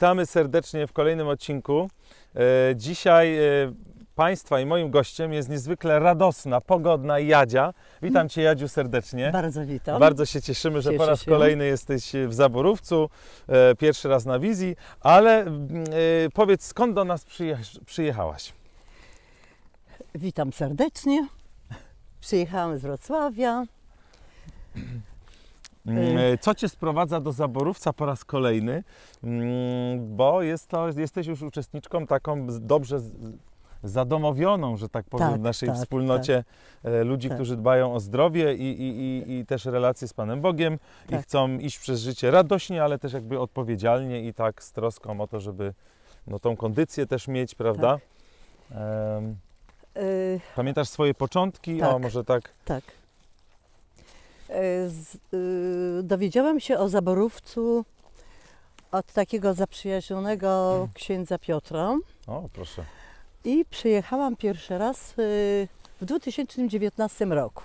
Witamy serdecznie w kolejnym odcinku. E, Dzisiaj e, Państwa i moim gościem jest niezwykle radosna, pogodna Jadzia. Witam Cię Jadziu serdecznie. Bardzo witam. Bardzo się cieszymy, że po raz się. kolejny jesteś w Zaborówcu, e, pierwszy raz na wizji, ale e, powiedz skąd do nas przyjechałaś? Witam serdecznie. Przyjechałam z Wrocławia. Mm, Y. Co Cię sprowadza do Zaborówca po raz kolejny? Mm, Bo jest to, jesteś już uczestniczką taką dobrze zadomowioną, że tak powiem, Tak, w naszej tak, wspólnocie e, ludzi, Tak. którzy dbają o zdrowie i, i, i, i też relacje z Panem Bogiem i Tak. chcą iść przez życie radośnie, ale też jakby odpowiedzialnie i tak z troską o to, żeby no, tą kondycję też mieć, prawda? Em, Y, pamiętasz swoje początki? O, Tak. może tak. tak. Z, y, dowiedziałam się o Zaborówcu od takiego zaprzyjaźnionego księdza Piotra O, proszę. i przyjechałam pierwszy raz y, w 2019 roku.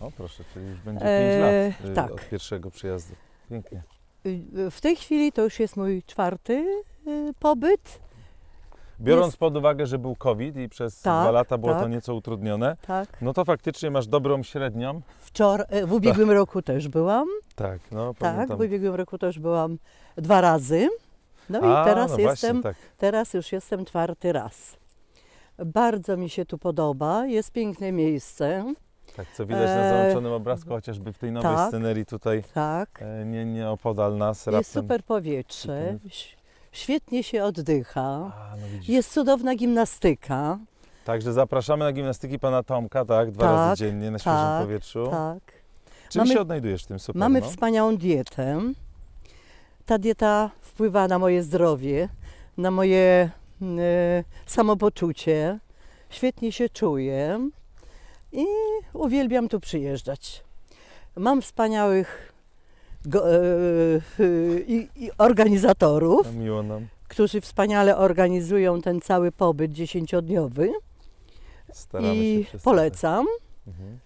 O, proszę, czyli już będzie Eee, 5 lat y, tak. od pierwszego przyjazdu. Pięknie. Y, W tej chwili to już jest mój czwarty y, pobyt. Biorąc Jest- pod uwagę, że był COVID i przez Tak, dwa lata było to tak. nieco utrudnione, Tak. no to faktycznie masz dobrą średnią. Wczoraj, w ubiegłym roku też byłam. Tak, no Tak, w ubiegłym roku też byłam dwa razy. No i A, teraz no jestem, Właśnie, tak. teraz już jestem czwarty raz. Bardzo mi się tu podoba, jest piękne miejsce. tak, co widać na Eee, załączonym obrazku, chociażby w tej nowej tak. scenerii tutaj, Tak, e, nie, nie opodal nas jest super powietrze, świetnie się oddycha, A, no widzisz. jest cudowna gimnastyka. Także zapraszamy na gimnastyki pana Tomka, tak, dwa Tak, razy dziennie na świeżym tak, powietrzu. Tak. Czym Mamy- się odnajdujesz w tym super? Mamy no? wspaniałą dietę. Ta dieta wpływa na moje zdrowie, na moje mm, e, samopoczucie. Świetnie się czuję i uwielbiam tu przyjeżdżać. Mam wspaniałych go, e, e, i, i organizatorów, No, miło nam. którzy wspaniale organizują ten cały pobyt dziesięciodniowy Staramy i się wszyscy. polecam. Mhm.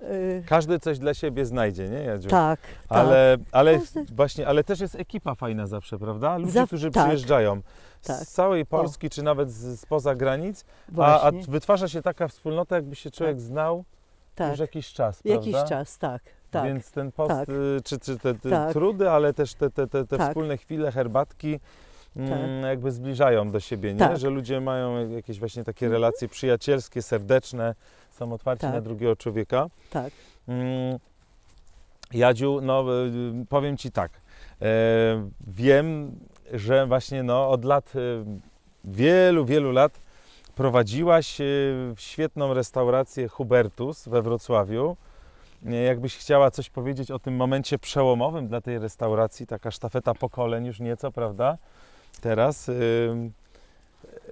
E, Każdy coś dla siebie znajdzie, nie Jadziu? Tak, tak. Ale, ale Każdy- właśnie, ale też jest ekipa fajna zawsze, prawda? Ludzie, Zaw- którzy tak. przyjeżdżają Tak. z całej Polski, czy nawet z, spoza granic, a, a Właśnie, wytwarza się taka wspólnota, jakby się człowiek znał tak. już jakiś czas, Jakiś prawda? czas, tak. Tak. Więc ten post, tak. y, czy, czy te, te Tak. trudy, ale też te, te, te, te Tak. wspólne chwile, herbatki, mm, Tak. jakby zbliżają do siebie, nie? Tak. Że ludzie mają jakieś właśnie takie Mhm. relacje przyjacielskie, serdeczne, są otwarci Tak. na drugiego człowieka. tak. Mm, Jadziu, no y, powiem Ci tak, e, wiem, że właśnie no, od lat, e, wielu, wielu lat prowadziłaś świetną restaurację Hubertus we Wrocławiu. E, Jakbyś chciała coś powiedzieć o tym momencie przełomowym dla tej restauracji, taka sztafeta pokoleń już nieco, prawda? Teraz,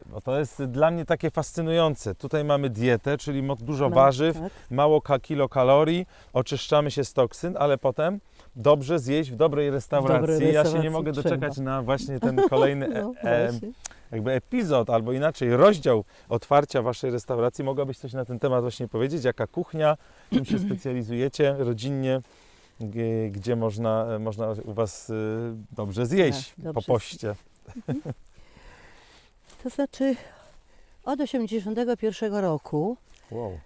bo to jest dla mnie takie fascynujące. Tutaj mamy dietę, czyli dużo warzyw, Tak. mało ka- kilokalorii, oczyszczamy się z toksyn, ale potem dobrze zjeść w dobrej restauracji. dobrej ja się nie restauracji mogę trzeba. doczekać na właśnie ten kolejny e, No, e, właśnie. Jakby epizod, albo inaczej rozdział otwarcia waszej restauracji. Mogłabyś coś na ten temat właśnie powiedzieć? Jaka kuchnia, czym się specjalizujecie rodzinnie, gdzie można, e, można u was y, dobrze zjeść Tak, po dobrze poście? To znaczy od 81 roku Wow.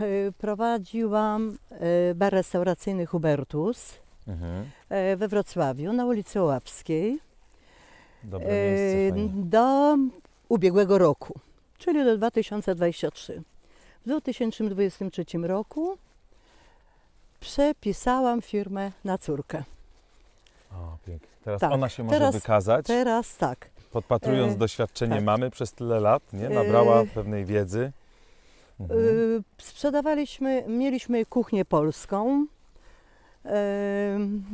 e, prowadziłam e, bar restauracyjny Hubertus Mhm. e, we Wrocławiu na ulicy Oławskiej Dobre miejsce, fajnie. do ubiegłego roku, czyli do 2023. W 2023 roku przepisałam firmę na córkę. O, pięknie. Teraz tak, ona się może teraz- wykazać. Teraz tak. Podpatrując E, doświadczenie tak. mamy przez tyle lat, nie? Nabrała E, pewnej wiedzy. Mhm. Y, Sprzedawaliśmy, mieliśmy kuchnię polską, em,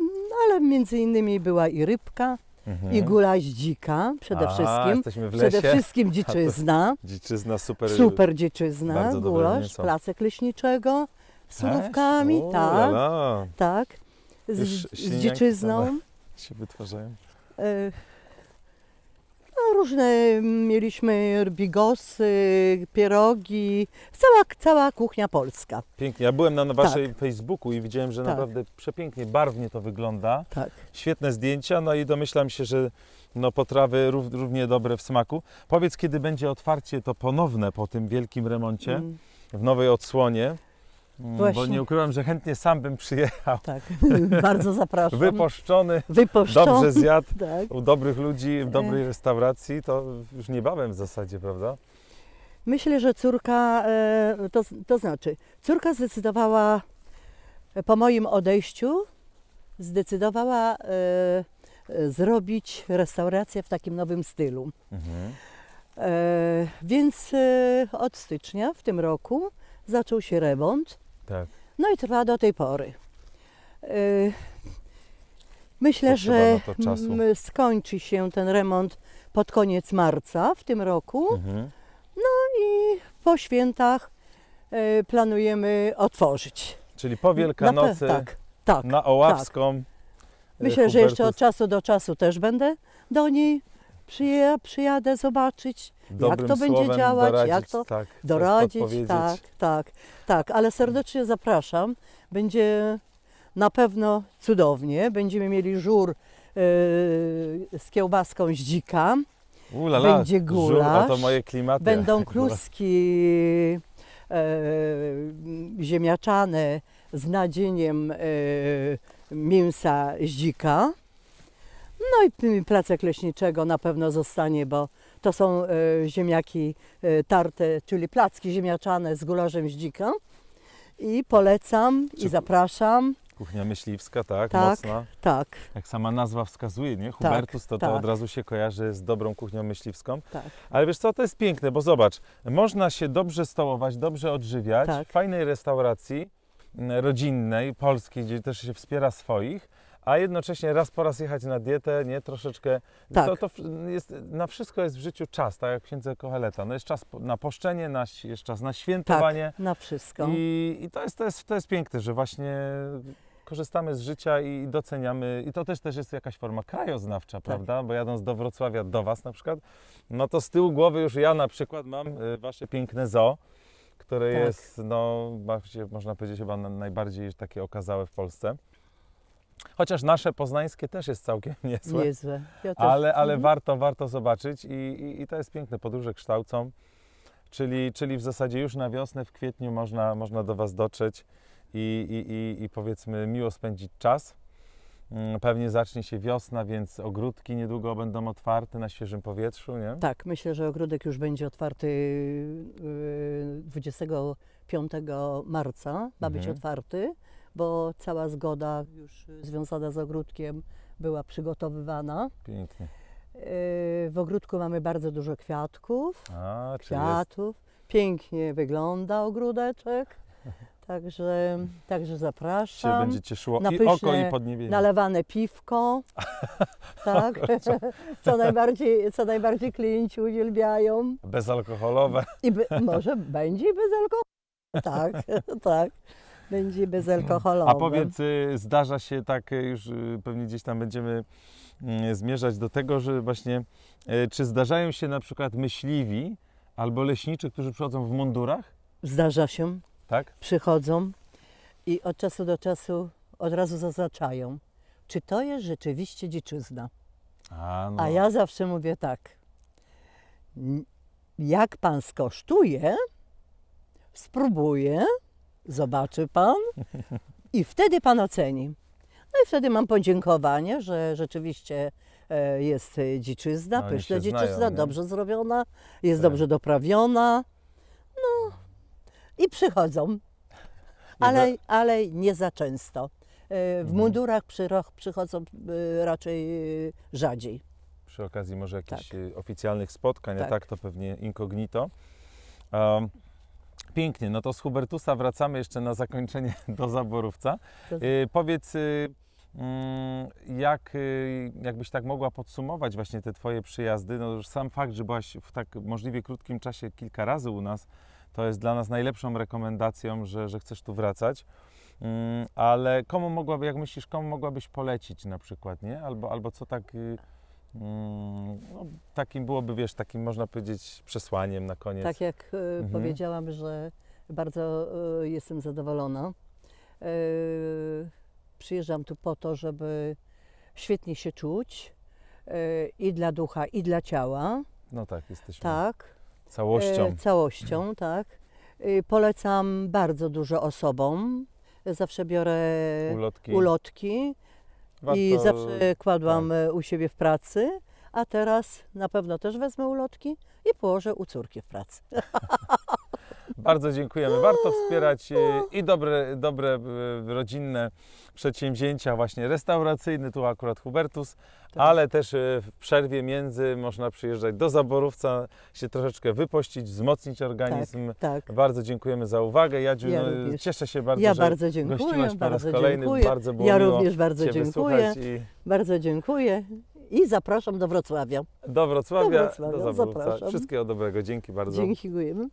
no ale między innymi była i rybka, Mhm. i gulaś dzika przede A, wszystkim. jesteśmy w lesie. Przede wszystkim dziczyzna, Dziczyzna super. super dziczyzna, bardzo dobre gulasz, mięso. placek leśniczego z Też? surówkami, tak, lala. tak, Już z, z śliniaki dziczyzną. się wytwarzają. y, różne mieliśmy bigosy, pierogi, cała, cała kuchnia polska. Pięknie. Ja byłem na waszej Facebooku i widziałem, że Tak. naprawdę przepięknie, barwnie to wygląda. Tak. Świetne zdjęcia, no i domyślam się, że no, potrawy rów, równie dobre w smaku. Powiedz, kiedy będzie otwarcie to ponowne po tym wielkim remoncie, Mm, w nowej odsłonie. Mm, Bo Właśnie. nie ukrywam, że chętnie sam bym przyjechał. tak, bardzo zapraszam. Wyposzczony, Wyposzczony. dobrze zjadł, Tak. u dobrych ludzi, w dobrej restauracji, to już niebawem w zasadzie, prawda? Myślę, że córka, e, to, to znaczy, córka zdecydowała e, po moim odejściu, zdecydowała e, zrobić restaurację w takim nowym stylu. Mhm. Więc od stycznia w tym roku zaczął się remont, Tak. no i trwa do tej pory. E, myślę, Potrzeba że na skończy się ten remont pod koniec marca w tym roku. Mhm. i po świętach e, planujemy otworzyć. Czyli po Na Wielkanocy Tak, tak. na Oławską. e, Myślę, że jeszcze Hubertus- od czasu do czasu też będę do niej przyja- przyjadę zobaczyć, dobrym to będzie działać, doradzić, jak to tak, doradzić. Tak, tak, tak, ale serdecznie zapraszam. Będzie na pewno cudownie. Będziemy mieli żur e, z kiełbaską z dzika. Ulala, Będzie gulasz, to moje klimaty. Będą kluski e, ziemniaczane z nadzieniem e, mięsa z dzika. No i placek leśniczego na pewno zostanie, bo to są e, ziemniaki e, tarte, czyli placki ziemniaczane z gulaszem z dzika. I polecam Czy- i zapraszam. Kuchnia myśliwska, tak, Tak. mocna. Tak, Jak sama nazwa wskazuje, nie? Hubertus to, to tak. od razu się kojarzy z dobrą kuchnią myśliwską. tak. Ale wiesz co, to jest piękne, bo zobacz, można się dobrze stołować, dobrze odżywiać Tak. w fajnej restauracji m, rodzinnej, polskiej, gdzie też się wspiera swoich, a jednocześnie raz po raz jechać na dietę, nie, troszeczkę, Tak. to, to jest, na wszystko jest w życiu czas, tak jak księdze Koheleta, no jest czas na poszczenie, na, jest czas na świętowanie Tak, na wszystko. i, i to, jest, to, jest, to jest piękne, że właśnie korzystamy z życia i doceniamy, i to też, też jest jakaś forma krajoznawcza, Tak. prawda? Bo jadąc do Wrocławia, do Was na przykład, no to z tyłu głowy już ja na przykład mam y, Wasze piękne zoo, które Tak. jest, no można powiedzieć chyba na- najbardziej takie okazałe w Polsce. Chociaż nasze poznańskie też jest całkiem niezłe. Niezłe. Ja też- Ale, ale Mhm. warto, warto zobaczyć i, i, i to jest piękne. Podróże kształcą, czyli, czyli w zasadzie już na wiosnę, w kwietniu można, można do Was dotrzeć i, i, i, i powiedzmy miło spędzić czas. Mm, Pewnie zacznie się wiosna, więc ogródki niedługo będą otwarte na świeżym powietrzu, nie? Tak, myślę, że ogródek już będzie otwarty yy, 25 marca. Ma być Mhm. otwarty, bo cała zgoda już związana z ogródkiem była przygotowywana. Pięknie. Yy, W ogródku mamy bardzo dużo kwiatków, A, kwiatów. Pięknie wygląda ogródeczek. Także, także się zapraszam. będzie cieszyło na i pyszne oko, i podniebienie. Nalewane piwko, tak, co najbardziej, co najbardziej klienci uwielbiają. Bezalkoholowe. I be, może będzie bezalkoholowe. Tak, tak. Będzie bezalkoholowe. A powiedz, y, zdarza się tak, y, już y, pewnie gdzieś tam będziemy mm, zmierzać do tego, że właśnie, czy zdarzają się na przykład myśliwi albo leśniczy, którzy przychodzą w mundurach, Zdarza się, tak? przychodzą i od czasu do czasu od razu zaznaczają, czy to jest rzeczywiście dziczyzna. A, no. A ja zawsze mówię tak. "N- Jak pan skosztuje, spróbuje, zobaczy pan i wtedy pan oceni. No i wtedy mam podziękowanie, że rzeczywiście e, jest dziczyzna, No, oni pyszna się znają, dziczyzna, nie? dobrze zrobiona, jest Tak. dobrze doprawiona. No i przychodzą, ale, ale nie za często. E, W Mhm. mundurach przyro- przychodzą e, raczej e, rzadziej. Przy okazji może jakichś Tak. y, oficjalnych spotkań, a Tak. tak to pewnie incognito. Um, pięknie, no to z Hubertusa wracamy jeszcze na zakończenie do Zaborówca. Y, powiedz, y, mm, jak, y, jakbyś tak mogła podsumować właśnie te Twoje przyjazdy? No już sam fakt, że byłaś w tak możliwie krótkim czasie kilka razy u nas, to jest dla nas najlepszą rekomendacją, że, że chcesz tu wracać. Mm, ale komu mogłaby, jak myślisz, komu mogłabyś polecić na przykład, nie? Albo, albo co tak, no, takim byłoby, wiesz, takim można powiedzieć przesłaniem na koniec. Tak jak e, Mhm. powiedziałam, że bardzo e, jestem zadowolona. E, Przyjeżdżam tu po to, żeby świetnie się czuć i dla ducha, i dla ciała. No tak, jesteśmy Tak. całością. Całością, tak. E, Polecam bardzo dużo osobom. Zawsze biorę ulotki. ulotki i Warto- zawsze kładłam e, u siebie w pracy, a teraz na pewno też wezmę ulotki i położę u córki w pracy. Bardzo dziękujemy. Warto wspierać e, i dobre, dobre e, rodzinne przedsięwzięcia, właśnie restauracyjne, tu akurat Hubertus, Tak. ale też e, w przerwie między można przyjeżdżać do Zaborówca, się troszeczkę wypościć, wzmocnić organizm. Tak. Bardzo dziękujemy za uwagę. Jadziu, Ja no, cieszę się bardzo, Ja że bardzo dziękuję. gościłaś po raz Bardzo kolejny. dziękuję. Bardzo było Ja również bardzo dziękuję. i Bardzo dziękuję i zapraszam do Wrocławia. do Wrocławia, Do Wrocławia, do Zaborówca. zapraszam. Wszystkiego dobrego. Dzięki bardzo. Dziękujemy.